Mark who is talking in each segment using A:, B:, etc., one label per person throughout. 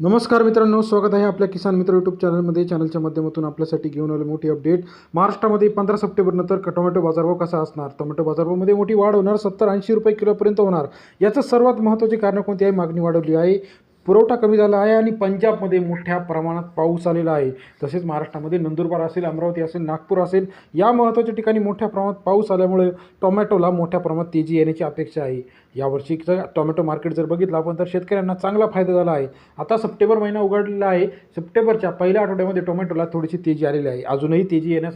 A: नमस्कार मित्रांनो स्वागत आहे आपल्या किसान मित्र यूट्यूब चॅनलमध्ये चॅनलच्या माध्यमातून आपल्यासाठी घेऊन आलो मोठी अपडेट महाराष्ट्रामध्ये पंधरा सप्टेंबरनंतर टोमॅटो बाजारभाव कसा असणार? टोमॅटो बाजारभावामध्ये मोठी वाढ होणार सत्तर ऐंशी रुपये किलोपर्यंत होणार. याचं सर्वात महत्त्वाचे कारण कोणती आहे? मागणी वाढवली आहे. पुरवठा कमी झाला आहे आणि पंजाबमध्ये मोठ्या प्रमाणात पाऊस आलेला आहे. तसेच महाराष्ट्रामध्ये नंदुरबार असेल अमरावती असेल नागपूर असेल या महत्त्वाच्या ठिकाणी मोठ्या प्रमाणात पाऊस आल्यामुळे टोमॅटोला मोठ्या प्रमाणात तेजी येण्याची अपेक्षा आहे. यावर्षीचं टोमॅटो मार्केट जर बघितलं आपण तर शेतकऱ्यांना चांगला फायदा झाला आहे. आता सप्टेंबर महिना उघडलेला आहे. सप्टेंबरच्या पहिल्या आठवड्यामध्ये टोमॅटोला थोडीशी तेजी आलेली आहे. अजूनही तेजी येण्यास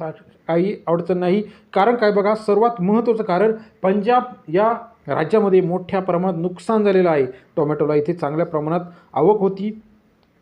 A: काही अडचण नाही. कारण काय बघा सर्वात महत्त्वाचं कारण पंजाब या राज्यामध्ये मोठ्या प्रमाणात नुकसान झालेलं आहे. टोमॅटोला इथे चांगल्या प्रमाणात आवक होती.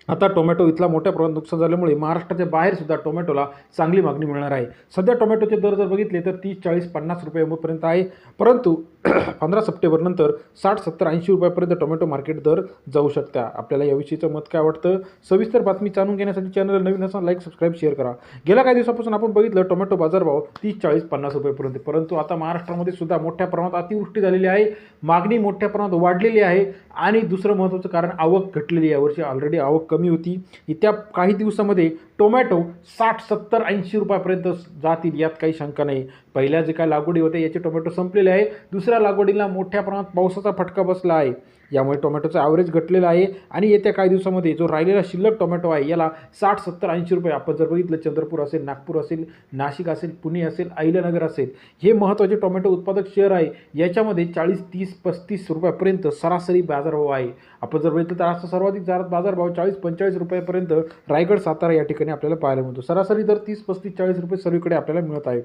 A: आता टोमॅटो इथला मोठ्या प्रमाणात नुकसान झाल्यामुळे महाराष्ट्राच्या बाहेरसुद्धा टोमॅटोला चांगली मागणी मिळणार आहे. सध्या टोमॅटोचे दर जर बघितले तर तीस चाळीस पन्नास रुपयापर्यंत आहे. परंतु पंधरा सप्टेंबरनंतर साठ सत्तर ऐंशी रुपयापर्यंत टोमॅटो मार्केट दर जाऊ शकता. आपल्याला याविषयीचं मत काय वाटतं? सविस्तर बातमी जाणून घेण्यासाठी चॅनल नवीन असा लाईक सबस्क्राईब शेअर करा. गेल्या काही दिवसापासून आपण बघितलं टोमॅटो बाजारभाव तीस चाळीस पन्नास रुपयेपर्यंत परंतु आता महाराष्ट्रामध्ये सुद्धा मोठ्या प्रमाणात अतिवृष्टी झालेली आहे. मागणी मोठ्या प्रमाणात वाढलेली आहे. आणि दुसरं महत्त्वाचं कारण आवक घटलेली आहे. यावर्षी ऑलरेडी आवक कमी होती. त्या काही दिवसामध्ये टोमॅटो साठ सत्तर ऐंशी रुपयापर्यंत जातील यात काही शंका नाही. पहिल्या जे काय लागवडी होत्या याचे टोमॅटो संपलेले आहे. दुसऱ्या लागवडीला मोठ्या प्रमाणात पावसाचा फटका बसला आहे. यामुळे टोमॅटोचं ॲव्हरेज घटलेलं आहे आणि येत्या काही दिवसामध्ये जो राहिलेला शिल्लक टोमॅटो आहे याला साठ सत्तर ऐंशी रुपये. आपण जर बघितलं चंद्रपूर असेल नागपूर असेल नाशिक असेल पुणे असेल अहिल्यानगर असेल हे महत्त्वाचे टोमॅटो उत्पादक शहर आहे. याच्यामध्ये चाळीस तीस पस्तीस रुपयापर्यंत सरासरी बाजारभाव आहे. आपण जर बघितलं तर आज सर्वाधिक जास्त बाजारभाव चाळीस पंचेचाळीस रुपयापर्यंत रायगड सातारा या ठिकाणी आपल्याला पाहायला मिळतो. सरासरी दर तीस पस्तीस चाळीस रुपये सर्वीकडे आपल्याला मिळत आहे.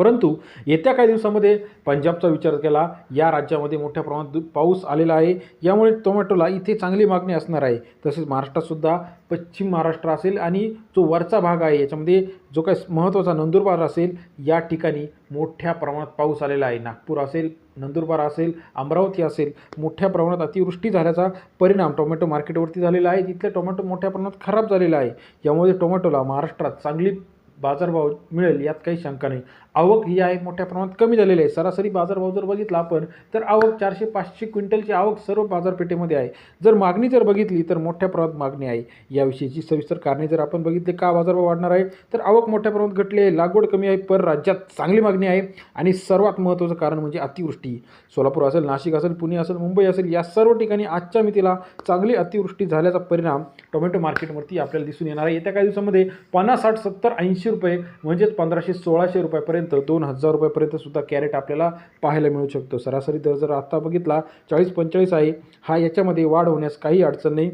A: परंतु येत्या काही दिवसामध्ये पंजाबचा विचार केला या राज्यामध्ये मोठ्या प्रमाणात पाऊस आलेला आहे. यामुळे टोमॅटोला इथे चांगली मागणी असणार आहे. तसेच महाराष्ट्रातसुद्धा पश्चिम महाराष्ट्र असेल आणि जो वरचा भाग आहे याच्यामध्ये जो काही महत्त्वाचा नंदुरबार असेल या ठिकाणी मोठ्या प्रमाणात पाऊस आलेला आहे. नागपूर असेल नंदुरबार असेल अमरावती असेल मोठ्या प्रमाणात अतिवृष्टी झाल्याचा परिणाम टोमॅटो मार्केटवरती झालेला आहे. तिथले टोमॅटो मोठ्या प्रमाणात खराब झालेला आहे. यामुळे टोमॅटोला महाराष्ट्रात चांगली बाजारभाव मिळेल यात काही शंका नाही. आवक ही आहे मोठ्या प्रमाणात कमी झालेली आहे. सरासरी बाजारभाव जर बघितला आपण तर आवक चारशे पाचशे क्विंटलची आवक सर्व बाजारपेठेमध्ये आहे. जर मागणी जर बघितली तर मोठ्या प्रमाणात मागणी आहे. याविषयीची सविस्तर कारणे जर आपण बघितले का बाजारभाव वाढणार आहे तर आवक मोठ्या प्रमाणात घटली आहे लागवड कमी आहे पर राज्यात चांगली मागणी आहे. आणि सर्वात महत्त्वाचं कारण म्हणजे अतिवृष्टी. सोलापूर असेल नाशिक असेल पुणे असेल मुंबई असेल या सर्व ठिकाणी आजच्या मितीला चांगली अतिवृष्टी झाल्याचा परिणाम टोमॅटो मार्केटवरती आपल्याला दिसून येणार आहे. येत्या काही दिवसामध्ये पन्नास साठ सत्तर ऐंशी रुपये म्हणजेच पंधराशे सोळाशे रुपयापर्यंत दोन हजार रुपयापर्यंत सुद्धा कॅरेट आपल्याला पाहायला मिळू शकतो. सरासरी दर जर आत्ता बघितला चाळीस पंचेचाळीस आहे. हा याच्यामध्ये वाढ होण्यास काही अडचण नाही.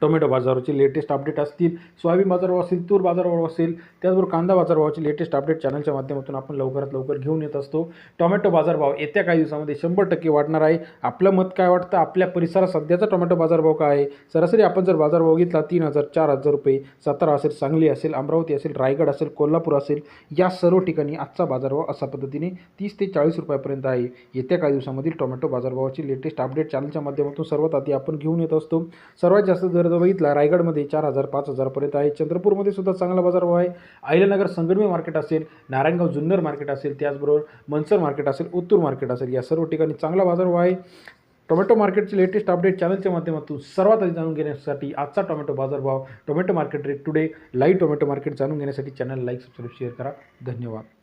A: टोमॅटो बाजाराचे लेटेस्ट अपडेट असतील सोयाबीन बाजारभाव असेल तूर बाजारभाव असेल त्याचबरोबर कांदा बाजारभावाचे लेटेस्ट अपडेट चॅनलच्या माध्यमातून आपण लवकरात लवकर घेऊन येत असतो. टोमॅटो बाजारभाव येत्या काही दिवसामध्ये शंभर टक्के वाढणार आहे. आपलं मत काय वाटतं? आपल्या परिसरात सध्याचा टोमॅटो बाजारभाव काय आहे? सरासरी आपण जर बाजारभाव घेतला तीन हजार चार हजार रुपये सातारा असेल सांगली असेल अमरावती असेल रायगड असेल कोल्हापूर असेल या सर्व ठिकाणी आजचा बाजारभाव अशा पद्धतीने तीस ते चाळीस रुपयापर्यंत आहे. येत्या काही दिवसामधील टोमॅटो बाजारभावाची लेटेस्ट अपडेट चॅनलच्या माध्यमातून सर्वात आधी आपण घेऊन येत असतो. सर्वात जास्त जर दर जर बघितला रायगडमध्ये चार हजार पाच हजारपर्यंत आहे. चंद्रपूरमध्ये सुद्धा चांगला बाजारभाव आहे. अहिल्यानगर संगमनेर मार्केट असेल नारायणगाव जुन्नर मार्केट असेल त्याचबरोबर मनसर मार्केट असेल उत्तूर मार्केट असेल या सर्व ठिकाणी चांगला बाजारभाव आहे. टोमॅटो मार्केटचे लेटेस्ट अपडेट चॅनलच्या माध्यमातून सर्वात आधी जाणून घेण्यासाठी आजचा टोमॅटो बाजारभाव tomato market rate today live tomato market जाणून घेण्यासाठी चॅनल लाईक सबस्क्राईब शेअर करा. धन्यवाद.